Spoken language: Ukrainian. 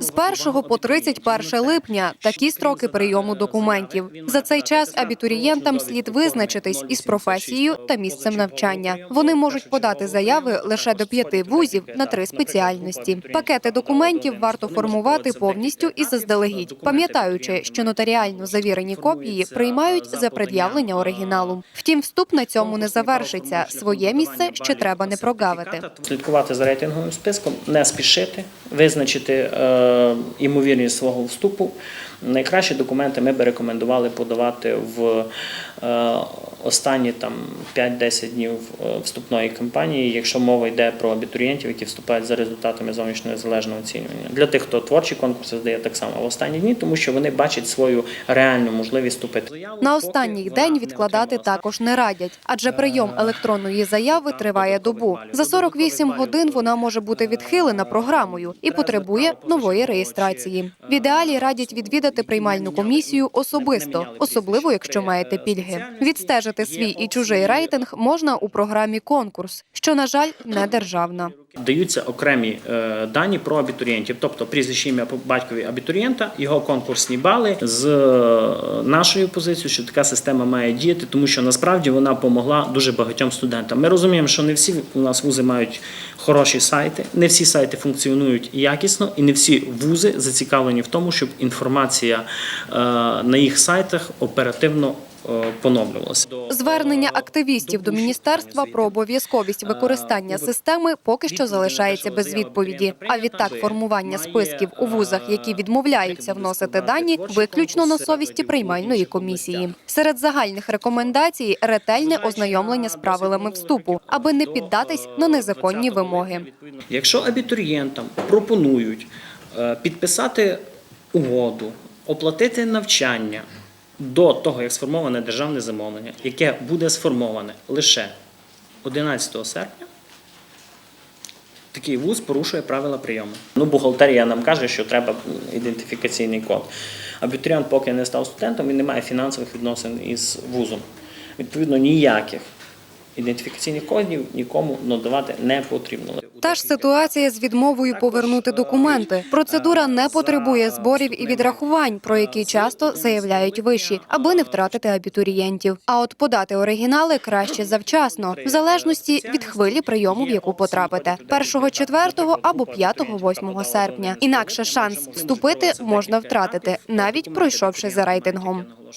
З 1 по 31 липня такі строки прийому документів. За цей час абітурієнтам слід визначитись із професією та місцем навчання. Вони можуть подати заяви лише до п'яти вузів на три спеціальності. Пакети документів варто формувати повністю і заздалегідь, пам'ятаючи, що нотаріально завірені копії приймають за пред'явлення оригіналу. Втім, вступ на цьому не завершиться. Своє місце ще треба не прогавити. Слідкувати за рейтинговим списком, не спішити, визначити е, імовірність свого вступу. Найкращі документи ми би рекомендували подавати в е, останні там 5-10 днів е, вступної кампанії, якщо мова йде про абітурієнтів, які вступають за результатами зовнішнього незалежного оцінювання. Для тих, хто творчі конкурси здає так само в останні дні, тому що вони бачать свою реальну можливість вступити. На останній день відкладати також не радять, адже прийом електронної заяви триває добу. За 48 годин вона може бути відхилена програмою і потребує нової реєстрації. В ідеалі радять відвідати приймальну комісію особисто, особливо якщо маєте пільги. Відстежити свій і чужий рейтинг можна у програмі конкурс, що на жаль не державна. Даються окремі е, дані про абітурієнтів, тобто прізвище ім'я по батькові абітурієнта, його конкурсні бали з е, нашою позицією, що така система має діяти, тому що насправді вона допомогла дуже багатьом студентам. Ми розуміємо, що не всі у нас вузи мають хороші сайти, не всі сайти функціонують якісно, і не всі вузи зацікавлені в тому, щоб інформація е, на їх сайтах оперативно е, поновлювалася. Звернення активістів до міністерства про обов'язковість використання системи поки що залишається без відповіді. А відтак формування списків у вузах, які відмовляються вносити дані, виключно на совісті приймальної комісії. Серед загальних рекомендацій ретельне ознайомлення з правилами вступу, аби не піддатись на незаконні вимоги. Якщо абітурієнтам пропонують е, підписати угоду, оплатити навчання до того, як сформоване державне замовлення, яке буде сформоване лише 11 серпня, такий вуз порушує правила прийому. Ну, бухгалтерія нам каже, що треба ідентифікаційний код. Абітуріант, поки не став студентом, він не має фінансових відносин із вузом. Відповідно, ніяких ідентифікаційних кодів нікому надавати не потрібно. Та ж ситуація з відмовою повернути документи. Процедура не потребує зборів і відрахувань, про які часто заявляють вищі, аби не втратити абітурієнтів. А от подати оригінали краще завчасно, в залежності від хвилі прийому, в яку потрапите 1, 4 або 5, 8 серпня. Інакше шанс вступити можна втратити, навіть пройшовши за рейтингом.